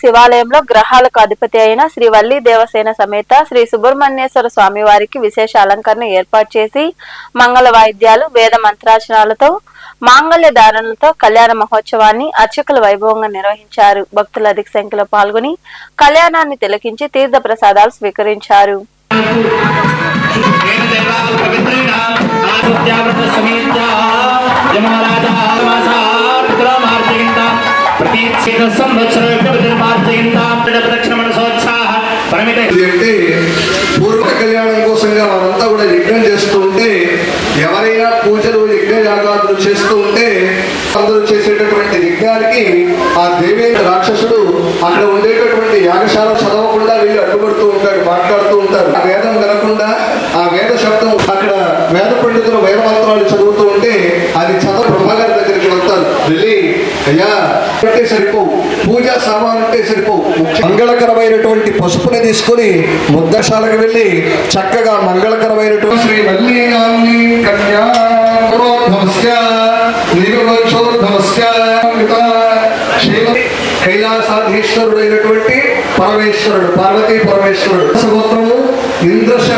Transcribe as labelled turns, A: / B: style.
A: శివాలయంలో గ్రహాలకు అధిపతి అయిన శ్రీ వల్లి దేవసేన సమేత శ్రీ సుబ్రహ్మణ్యేశ్వర స్వామి వారికి విశేష అలంకరణ ఏర్పాటు చేసి మంగళ వాయిద్యాలు వేద మంత్రాచనాలతో మాంగళ్య ధారణలతో కళ్యాణ మహోత్సవాన్ని అర్చకుల వైభవంగా నిర్వహించారు. భక్తులు అధిక సంఖ్యలో పాల్గొని కళ్యాణాన్ని తిలకించి తీర్థ ప్రసాదాలు స్వీకరించారు.
B: ఇది అంటే పూర్వ కళ్యాణం కోసంగా వారంతా కూడా యజ్ఞం చేస్తూ ఉంటే ఎవరైనా పూజలు యజ్ఞ యాగాదులు చేస్తూ ఉంటే అందరూ చేసేటటువంటి యజ్ఞానికి ఆ దేవేంద్ర రాక్షసుడు అక్కడ ఉండేటటువంటి యాగశాల చదవకుండా వీళ్ళు అడ్డుపడుతూ ఉంటాడు మాట్లాడుతూ ఉంటారు ఆ వేదం వినకుండా ఆ వేద శబ్దం అక్కడ వేద పండితులు వేద మంత్రాలు చదువుతూ అంటే సరిపోవు. పూజా సామాన్ అంటే సరిపోవు. ముఖ్య- మంగళకరమైనటువంటి పసుపుని తీసుకొని ముద్దశాలకు వెళ్ళి చక్కగా మంగళకరమైనటువంటి శ్రీ వల్లీనాంని కన్యా పురోద్భవస్య నిగమోద్భవస్య యుతా శైవ కైలాసాధీశ్వరుడైనటువంటి పరమేశ్వరుడు పార్వతీ పరమేశ్వరుడు. సముద్రము ఇంద్రశర్మ